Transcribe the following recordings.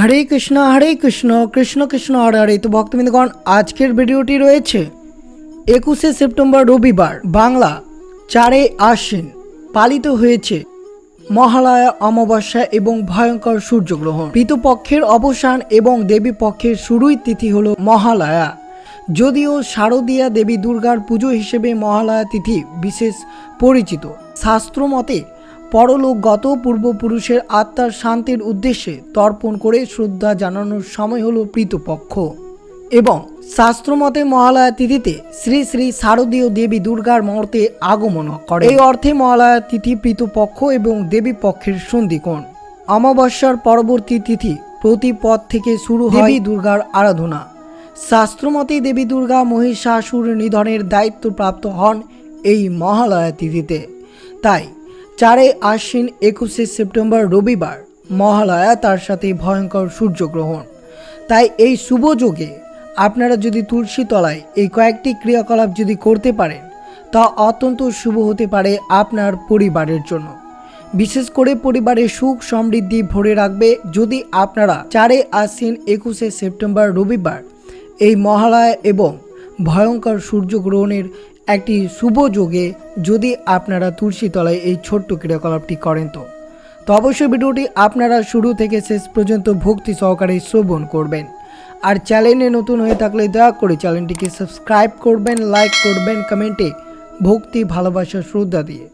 হরে কৃষ্ণ হরে কৃষ্ণ কৃষ্ণ কৃষ্ণ, হরে হরে। তো ভক্তবৃন্দগণ, আজকের ভিডিওটি রয়েছে একুশে সেপ্টেম্বর রবিবার, বাংলা চারে আশ্বিন। পালিত হয়েছে মহালয়া, অমাবস্যা এবং ভয়ঙ্কর সূর্যগ্রহণ। পিতৃপক্ষের অবসান এবং দেবী পক্ষের শুরুই তিথি হল মহালয়া। যদিও শারদীয়া দেবী দুর্গার পুজো হিসেবে মহালয়া তিথি বিশেষ পরিচিত। শাস্ত্র মতে পরলোকগত পূর্বপুরুষের আত্মার শান্তির উদ্দেশ্যে তর্পণ করে শ্রদ্ধা জানানোর সময় হলো পিতৃপক্ষ এবং শাস্ত্রমতে মহালয়া তিথিতে শ্রী শ্রী শারদীয় দেবী দুর্গার মুহূর্তে আগমন করে। এই অর্থে মহালয়া তিথি পিতৃপক্ষ এবং দেবী পক্ষের সন্ধিকোণ। অমাবস্যার পরবর্তী তিথি প্রতিপদ থেকে শুরু হয় দুর্গার আরাধনা। শাস্ত্রমতে দেবী দুর্গা মহিষাসুর নিধনের দায়িত্বপ্রাপ্ত হন এই মহালয়া তিথিতে। তাই চারে আশ্বিন একুশে সেপ্টেম্বর রবিবার মহালয়া তার সাথে ভয়ঙ্কর সূর্যগ্রহণ। তাই এই শুভ যোগে আপনারা যদি তুলসী তলায় এই কয়েকটি ক্রিয়াকলাপ যদি করতে পারেন, তা অত্যন্ত শুভ হতে পারে আপনার পরিবারের জন্য। বিশেষ করে পরিবারের সুখ সমৃদ্ধি ভরে রাখবে যদি আপনারা চারে আশ্বিন একুশে সেপ্টেম্বর রবিবার এই মহালয়া এবং ভয়ঙ্কর সূর্যগ্রহণের একটি শুভ যোগে যদি আপনারা তুলসী তলায় এই ছোট্ট ক্রিয়াকলাপটি করেন তো। তো অবশ্যই ভিডিওটি আপনারা শুরু থেকে শেষ পর্যন্ত ভক্তি সহকারে শ্রবণ করবেন। আর চ্যানেলে নতুন হয়ে থাকলে দয়া করে চ্যানেলটিকে সাবস্ক্রাইব করবেন, লাইক করবেন, কমেন্টে ভক্তি, ভালোবাসা, শ্রদ্ধা দিয়ে।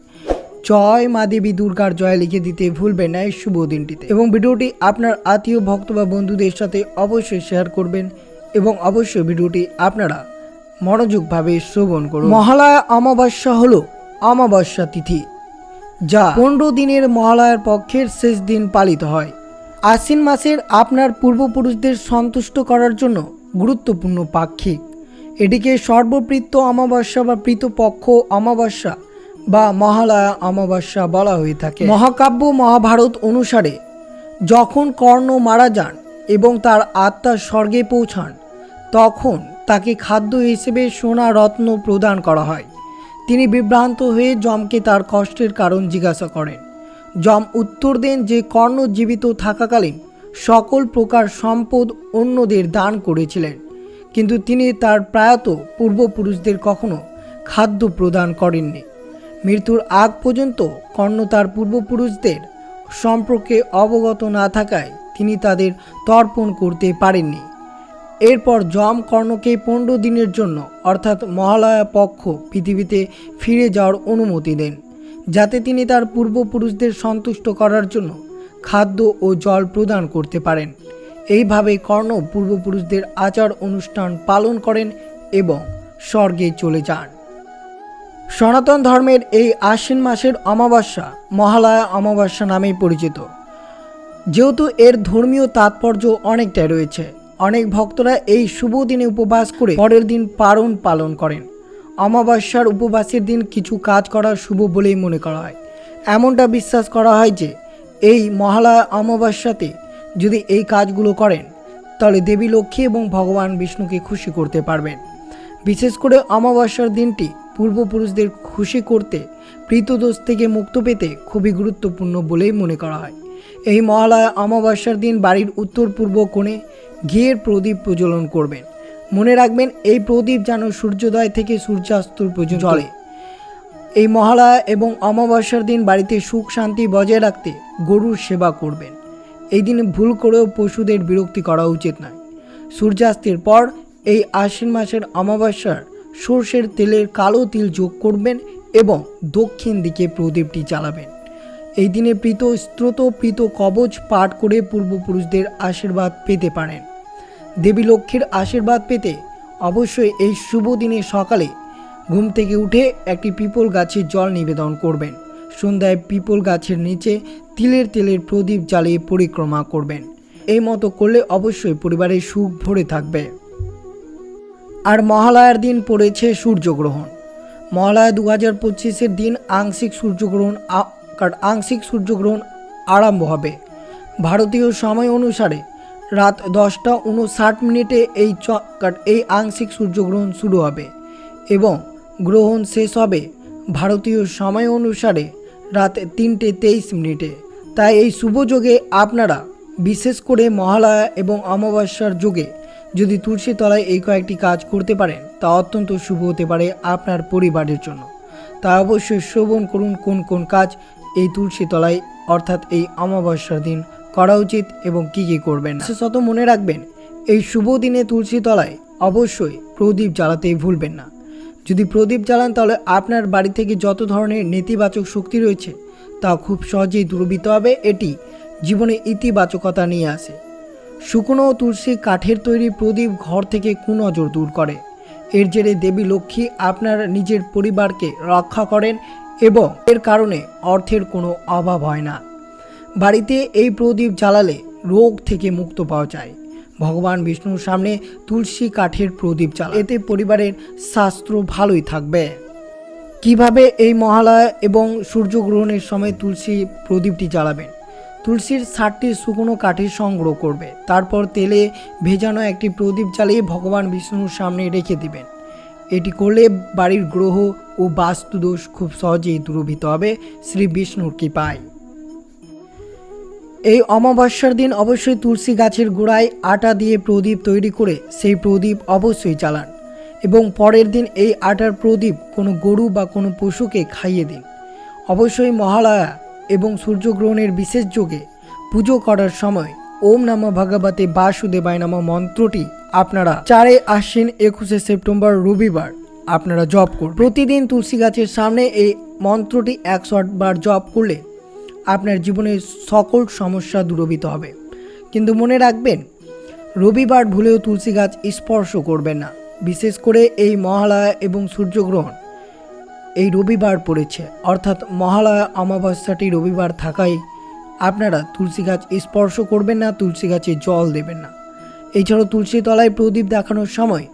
জয় মা দেবী দুর্গার জয় লিখে দিতে ভুলবেন না এই শুভ দিনটিতে। এবং ভিডিওটি আপনার আত্মীয়, ভক্ত বা বন্ধুদের সাথে অবশ্যই শেয়ার করবেন এবং অবশ্যই ভিডিওটি আপনারা মনোযোগভাবে শ্রবণ করুন। মহালয়া অমাবস্যা হলো অমাবস্যা তিথি, যা পনেরো দিনের মহালয়ার পক্ষের শেষ দিন পালিত হয়। আশ্বিন মাসের আপনার পূর্বপুরুষদের সন্তুষ্ট করার জন্য গুরুত্বপূর্ণ পাক্ষিক। এটিকে সর্বপ্রীত অমাবস্যা বা প্রীতপক্ষ অমাবস্যা বা মহালয়া অমাবস্যা বলা হয়ে থাকে। মহাকাব্য মহাভারত অনুসারে, যখন কর্ণ মারা যান এবং তার আত্মা স্বর্গে পৌঁছান, তখন তাকে খাদ্য হিসেবে সোনা রত্ন প্রদান করা হয়। তিনি বিভ্রান্ত হয়ে যমকে তার কষ্টের কারণ জিজ্ঞাসা করেন। যম উত্তর দেন যে কর্ণ জীবিত থাকাকালীন সকল প্রকার সম্পদ অন্যদের দান করেছিলেন, কিন্তু তিনি তার প্রায়ত পূর্বপুরুষদের কখনো খাদ্য প্রদান করেননি। মৃত্যুর আগ পর্যন্ত কর্ণ তার পূর্বপুরুষদের সম্পর্কে অবগত না থাকায় তিনি তাদের তর্পণ করতে পারেননি। এরপর যম কর্ণকে পনেরো দিনের জন্য, অর্থাৎ মহালয়া পক্ষ পৃথিবীতে ফিরে যাওয়ার অনুমতি দেন, যাতে তিনি তার পূর্বপুরুষদের সন্তুষ্ট করার জন্য খাদ্য ও জল প্রদান করতে পারেন। এইভাবে কর্ণ পূর্বপুরুষদের আচার অনুষ্ঠান পালন করেন এবং স্বর্গে চলে যান। সনাতন ধর্মের এই আশ্বিন মাসের অমাবস্যা মহালয়া অমাবস্যা নামেই পরিচিত। যেহেতু এর ধর্মীয় তাৎপর্য অনেকটাই রয়েছে অনেক ভক্তরা এই শুভ দিনে উপবাস করে পরের দিন পারণ পালন করেন। অমাবস্যার উপবাসের দিন কিছু কাজ করা শুভ বলেই মনে করা হয়। এমনটা বিশ্বাস করা হয় যে, এই মহালয়া অমাবস্যাতে যদি এই কাজগুলো করেন, তাহলে দেবী লক্ষ্মী এবং ভগবান বিষ্ণুকে খুশি করতে পারবেন। বিশেষ করে অমাবস্যার দিনটি পূর্বপুরুষদের খুশি করতে, প্রীতদোষ থেকে মুক্ত পেতে খুবই গুরুত্বপূর্ণ বলেই মনে করা হয়। এই মহালয়া অমাবস্যার দিন বাড়ির উত্তর পূর্ব কোণে ঘিয়ের প্রদীপ প্রজ্বলন করবেন। মনে রাখবেন এই প্রদীপ যেন সূর্যোদয় থেকে সূর্যাস্ত পর্যন্ত জ্বলে এই মহালয়া এবং অমাবস্যার দিন বাড়িতে সুখ শান্তি বজায় রাখতে গরুর সেবা করবেন। এই দিন ভুল করেও পশুদের বিরক্তি করা উচিত নয়। সূর্যাস্তের পর এই আশ্বিন মাসের অমাবস্যার সর্ষের তেলের কালো তিল যোগ করবেন এবং দক্ষিণ দিকে প্রদীপটি জ্বালাবেন। এই দিনে প্রীত স্ত্রোত প্রীত কবচ পাঠ করে পূর্বপুরুষদের আশীর্বাদ পেতে পারেন। দেবী লক্ষ্মীর আশীর্বাদ পেতে অবশ্যই এই শুভ দিনে সকালে ঘুম থেকে উঠে একটি পিপল গাছে জল নিবেদন করবেন। সন্ধ্যায় পিপল গাছের নিচে তিলের তেলের প্রদীপ জ্বালিয়ে পরিক্রমা করবেন। এই মতো করলে অবশ্যই পরিবারের সুখ ভরে থাকবে। আর মহালয়ার দিন পড়েছে সূর্যগ্রহণ। মহালয়া দু হাজার পঁচিশের দিন আংশিক সূর্যগ্রহণ আ- কার- আংশিক সূর্যগ্রহণ আরম্ভ হবে। ভারতীয় সময় অনুসারে রাত দশটা উনষাট মিনিটে এই এই আংশিক সূর্যগ্রহণ শুরু হবে এবং গ্রহণ শেষ হবে ভারতীয় সময় অনুসারে রাত তিনটে তেইশ মিনিটে। তাই এই শুভ যোগে আপনারা, বিশেষ করে মহালয়া এবং অমাবস্যার যুগে, যদি তুলসী তলায় এই কয়েকটি কাজ করতে পারেন, তা অত্যন্ত শুভ হতে পারে আপনার পরিবারের জন্য। তা অবশ্যই শ্রবণ করুন কোন কোন কাজ এই তুলসী তলায়, অর্থাৎ এই অমাবস্যার দিন, করা উচিত এবং কি কি করবেন? বিশেষত মনে রাখবেন, এই শুভ দিনে তুলসী তলায় অবশ্যই প্রদীপ জ্বালাতে ভুলবেন না। যদি প্রদীপ জ্বালান, তাহলে আপনার বাড়ি থেকে যত ধরনের নেতিবাচক শক্তি রয়েছে, তা খুব সহজেই দূরীভূত হবে। এটি জীবনে ইতিবাচকতা নিয়ে আসে। শুকনো তুলসী কাঠের তৈরি প্রদীপ ঘর থেকে কুনজর দূর করে। এর জেরে দেবী লক্ষ্মী আপনার নিজের পরিবারকে রক্ষা করেন এবং এর কারণে অর্থের কোনো অভাব হয় না। বাড়িতে এই প্রদীপ জ্বালালে রোগ থেকে মুক্ত পাওয়া যায়। ভগবান বিষ্ণুর সামনে তুলসী কাঠের প্রদীপ জ্বালা এতে পরিবারের শাস্ত্র ভালোই থাকবে। কীভাবে এই মহালয়া এবং সূর্যগ্রহণের সময় তুলসী প্রদীপটি জ্বালাবেন? তুলসীর ষাটটি শুকনো কাঠের সংগ্রহ করবে। তারপর তেলে ভেজানো একটি প্রদীপ জ্বালিয়ে ভগবান বিষ্ণুর সামনে রেখে দিবেন। এটি করলে বাড়ির গ্রহ ও বাস্তুদোষ খুব সহজেই দূরভূত হবে শ্রী বিষ্ণুর কৃপায়। এই অমাবস্যার দিন অবশ্যই তুলসী গাছের গোড়ায় আটা দিয়ে প্রদীপ তৈরি করে সেই প্রদীপ অবশ্যই জ্বালান এবং পরের দিন এই আটার প্রদীপ কোনো গরু বা কোনো পশুকে খাইয়ে দিন। অবশ্যই মহালয়া এবং সূর্যগ্রহণের বিশেষ যোগে পুজো করার সময় ওম নম ভগবতে বাসুদেবায় নম মন্ত্রটি আপনারা চারে আশ্বিন একুশে সেপ্টেম্বর রবিবার। আপনারা জপ করুন প্রতিদিন তুলসী গাছের সামনে এই মন্ত্রটি একশো বার জপ করলে আপনার জীবনের সকল সমস্যা দূরভূত হবে। কিন্তু মনে রাখবেন, রবিবার ভুলেও তুলসী গাছ স্পর্শ করবেন না। বিশেষ করে এই মহালয়া এবং সূর্যগ্রহণ এই রবিবার পড়েছে। অর্থাৎ মহালয়া অমাবস্যাটি রবিবার থাকায় আপনারা তুলসী গাছ স্পর্শ করবেন না, তুলসী গাছে জল দেবেন না। এছাড়াও তুলসী তলায় প্রদীপ দেখানোর সময়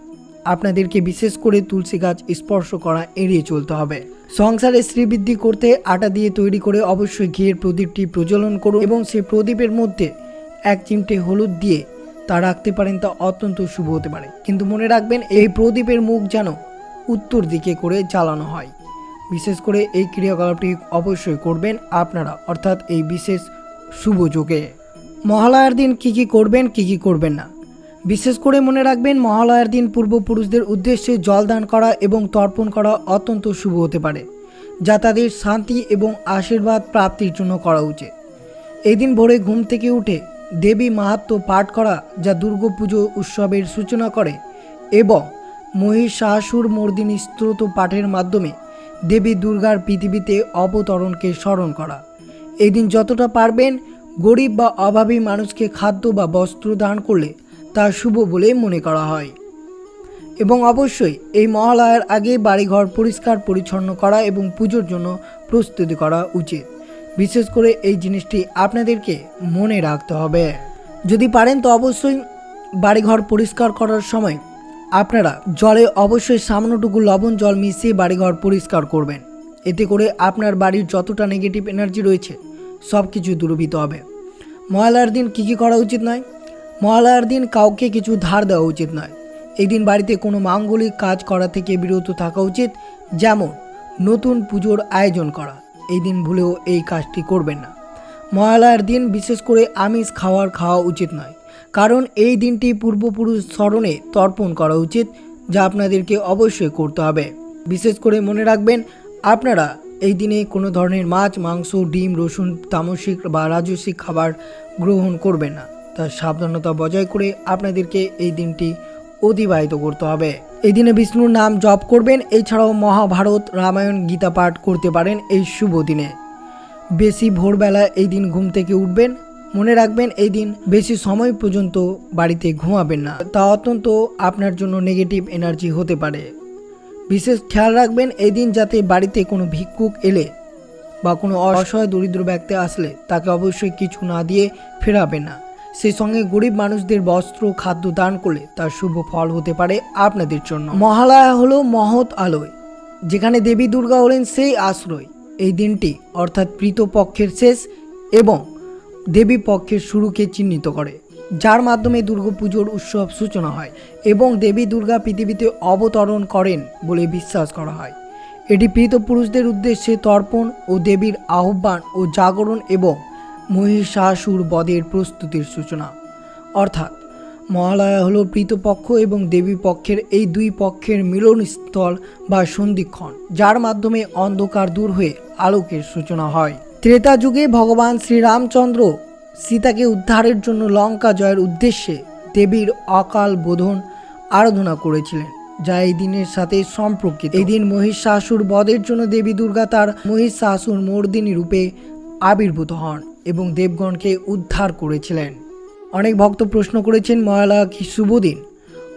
আপনাদেরকে বিশেষ করে তুলসী গাছ স্পর্শ করা এড়িয়ে চলতে হবে। সংসারে শ্রীবৃদ্ধি করতে আটা দিয়ে তৈরি করে অবশ্যই ঘিয়ের প্রদীপটি প্রজ্বলন করুন এবং সেই প্রদীপের মধ্যে এক চিমটে হলুদ দিয়ে তা রাখতে পারেন তা অত্যন্ত শুভ হতে পারে। কিন্তু মনে রাখবেন, এই প্রদীপের মুখ যেন উত্তর দিকে করে জ্বালানো হয়। বিশেষ করে এই ক্রিয়াকলাপটি অবশ্যই করবেন আপনারা, অর্থাৎ এই বিশেষ শুভ যোগে। মহালয়ার দিন কী কী করবেন, কী কী করবেন না? বিশেষ করে মনে রাখবেন, মহালয়ার দিন পূর্বপুরুষদের উদ্দেশ্যে জল দান করা এবং তর্পণ করা অত্যন্ত শুভ হতে পারে, যা তাদের শান্তি এবং আশীর্বাদ প্রাপ্তির জন্য করা উচিত। এই দিন ভোরে ঘুম থেকে উঠে দেবী মাহাত্ম পাঠ করা, যা দুর্গাপুজো উৎসবের সূচনা করে এবং মহিষাসুর মর্দিনী স্ত্রোত পাঠের মাধ্যমে দেবী দুর্গার পৃথিবীতে অবতরণকে স্মরণ করা। এই দিন যতটা পারবেন, গরিব বা অভাবী মানুষকে খাদ্য বা বস্ত্র দান করলে তা শুভ বলে মনে করা হয়। এবং অবশ্যই এই মহালয়ার আগে বাড়িঘর পরিষ্কার পরিচ্ছন্ন করা এবং পুজোর জন্য প্রস্তুতি করা উচিত। বিশেষ করে এই জিনিসটি আপনাদেরকে মনে রাখতে হবে। যদি পারেন তো অবশ্যই বাড়িঘর পরিষ্কার করার সময় আপনারা জলে অবশ্যই সামান্যটুকু লবণ জল মিশিয়ে বাড়িঘর পরিষ্কার করবেন। এতে করে আপনার বাড়ির যতটা নেগেটিভ এনার্জি রয়েছে সব কিছু দূরীভূত হবে। মহালয়ার দিন কী কী করা উচিত নয়? মহালয়ার দিন কাউকে কিছু ধার দেওয়া উচিত নয়। এই দিন বাড়িতে কোনো মাঙ্গলিক কাজ করা থেকে বিরত থাকা উচিত, যেমন নতুন পুজোর আয়োজন করা। এই দিন ভুলেও এই কাজটি করবেন না। মহালয়ার দিন বিশেষ করে আমিষ খাওয়ার খাওয়া উচিত নয়, কারণ এই দিনটি পূর্বপুরুষ স্মরণে তর্পণ করা উচিত, যা আপনাদেরকে অবশ্যই করতে হবে। বিশেষ করে মনে রাখবেন, আপনারা এই দিনে কোনো ধরনের মাছ, মাংস, ডিম, রসুন, তামসিক বা রাজস্বিক খাবার গ্রহণ করবেন না। তার সাবধানতা বজায় করে আপনাদেরকে এই দিনটি অতিবাহিত করতে হবে। এই দিনে বিষ্ণুর নাম জপ করবেন, এছাড়াও মহাভারত রামায়ণ গীতা পাঠ করতে পারেন এই শুভ দিনে। বেশি ভোরবেলা এই দিন ঘুম থেকে উঠবেন, মনে রাখবেন এই দিন বেশি সময় পর্যন্ত বাড়িতে ঘুমাবেন না। তা অত্যন্ত আপনার জন্য নেগেটিভ এনার্জি হতে পারে। বিশেষ খেয়াল রাখবেন এই দিন যাতে বাড়িতে কোনো ভিক্ষুক এলে বা কোনো অসহায় দরিদ্র ব্যক্তি আসলে তাকে অবশ্যই কিছু না দিয়ে ফেরাবেন না। সেই সঙ্গে গরিব মানুষদের বস্ত্র, খাদ্য দান করলে তার শুভ ফল হতে পারে আপনাদের জন্য। মহালয়া হলো মহৎ আলোয়, যেখানে দেবী দুর্গা হলেন সেই আশ্রয়। এই দিনটি অর্থাৎ প্রীত পক্ষের শেষ এবং দেবী পক্ষের শুরুকে চিহ্নিত করে, যার মাধ্যমে দুর্গাপুজোর উৎসব সূচনা হয় এবং দেবী দুর্গা পৃথিবীতে অবতরণ করেন বলে বিশ্বাস করা হয়। এটি পুরুষদের উদ্দেশ্যে তর্পণ ও দেবীর আহ্বান ও জাগরণ এবং মহিষাসুর বদের প্রস্তুতির সূচনা। অর্থাৎ, মহালয়া হলো পৃতপক্ষ এবং দেবী পক্ষের এই দুই পক্ষের মিলনস্থল বা সন্ধিক্ষণ, যার মাধ্যমে অন্ধকার দূর হয়ে আলোকের সূচনা হয়। ত্রেতা যুগে ভগবান শ্রীরামচন্দ্র সীতাকে উদ্ধারের জন্য লঙ্কা জয়ের উদ্দেশ্যে দেবীর অকাল বোধন আরাধনা করেছিলেন, যা এই দিনের সাথে সম্পর্কিত। এই দিন মহিষাসুর বদের জন্য দেবী দুর্গা তার মহিষাসুর মর্দিনী রূপে আবির্ভূত হন। এবং দেবগণকে উদ্ধার করেছিলেন। অনেক ভক্ত প্রশ্ন করেছেন, মহালয়া কি শুভ দিন?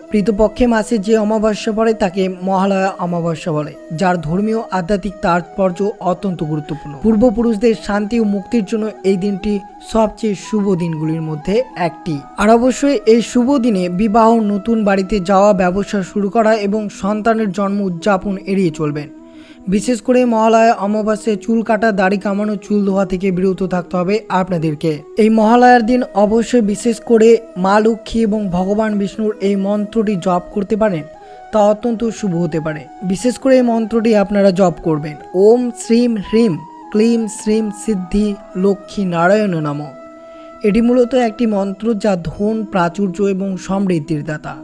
প্রীতপক্ষে মাসে যে অমাবস্যা পড়ে, তাকে মহালয়া অমাবস্যা বলে, যার ধর্মীয়, আধ্যাত্মিক তাৎপর্য অত্যন্ত গুরুত্বপূর্ণ। পূর্বপুরুষদের শান্তি ও মুক্তির জন্য এই দিনটি সবচেয়ে শুভ দিনগুলির মধ্যে একটি। আর অবশ্যই এই শুভ দিনে বিবাহ, নতুন বাড়িতে যাওয়া, ব্যবসা শুরু করা এবং সন্তানের জন্ম উদযাপন এড়িয়ে চলবেন। বিশেষ করে মহালয়া অমাবস্যায় চুল কাটা, দাড়ি কামানো, চুল ধোয়া থেকে বিরত থাকতে হবে আপনাদেরকে। এই মহালয়ার দিন অবশ্যই বিশেষ করে মা লক্ষ্মী এবং ভগবান বিষ্ণুর এই মন্ত্রটি জপ করতে পারেন, তা অত্যন্ত শুভ হতে পারে। বিশেষ করে এই মন্ত্রটি আপনারা জপ করবেন। ওম শ্রীম হ্রিম, ক্লিম শ্রীম সিদ্ধি, লক্ষ্মী নারায়ণ নাম। এটি মূলত একটি মন্ত্র যা ধন, প্রাচুর্য এবং সমৃদ্ধির দাতা।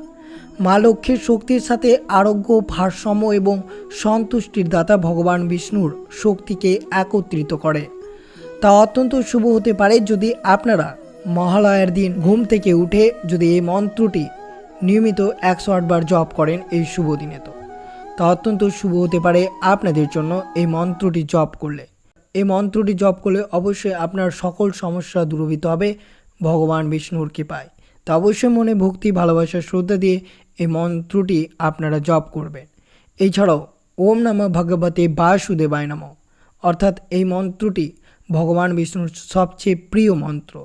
মা লক্ষ্মীর শক্তির সাথে আরোগ্য, ভারসাম্য এবং সন্তুষ্টির দাতা ভগবান বিষ্ণুর শক্তিকে একত্রিত করে। তা অত্যন্ত শুভ হতে পারে যদি আপনারা মহালয়ার দিন ঘুম থেকে উঠে যদি এই মন্ত্রটি নিয়মিত একশো আটবার জপ করেন এই শুভ দিনে তো। তা অত্যন্ত শুভ হতে পারে আপনাদের জন্য এই মন্ত্রটি জপ করলে। এই মন্ত্রটি জপ করলে অবশ্যই আপনার সকল সমস্যা দূরীভূত হবে ভগবান বিষ্ণুর কৃপায়। তা অবশ্যই মনে ভক্তি, ভালোবাসা, শ্রদ্ধা দিয়ে এই মন্ত্রটি আপনারা জপ করবেন। এছাড়াও, ওম নমঃ ভগবতে বাসুদেবায় নম। অর্থাৎ এই মন্ত্রটি ভগবান বিষ্ণুর সবচেয়ে প্রিয় মন্ত্র।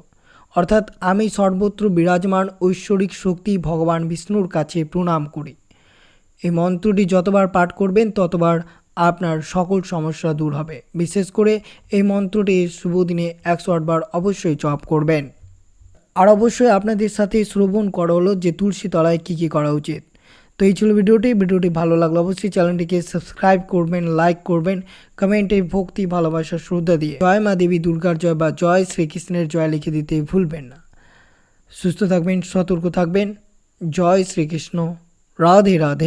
অর্থাৎ আমি সর্বত্র বিরাজমান ঐশ্বরিক শক্তি ভগবান বিষ্ণুর কাছে প্রণাম করি। এই মন্ত্রটি যতবার পাঠ করবেন, ততবার আপনার সকল সমস্যা দূর হবে। বিশেষ করে এই মন্ত্রটি শুভ দিনে একশো আটবার অবশ্যই জপ করবেন। আর অবশ্যই আপনাদের সাথে শ্রবণ করা হলো যে তুলসী তলায় কী কী করা উচিত। তো এই ছিল ভিডিওটি। ভিডিওটি ভালো লাগল অবশ্যই চ্যানেলটিকে সাবস্ক্রাইব করবেন, লাইক করবেন, কমেন্টে ভক্তি ভালোবাসা শ্রদ্ধা দিয়ে। জয় মা দেবী দুর্গার জয় বা জয় শ্রীকৃষ্ণের জয় লিখে দিতে ভুলবেন না। সুস্থ থাকবেন, সতর্ক থাকবেন। জয় শ্রীকৃষ্ণ। রাধে রাধে।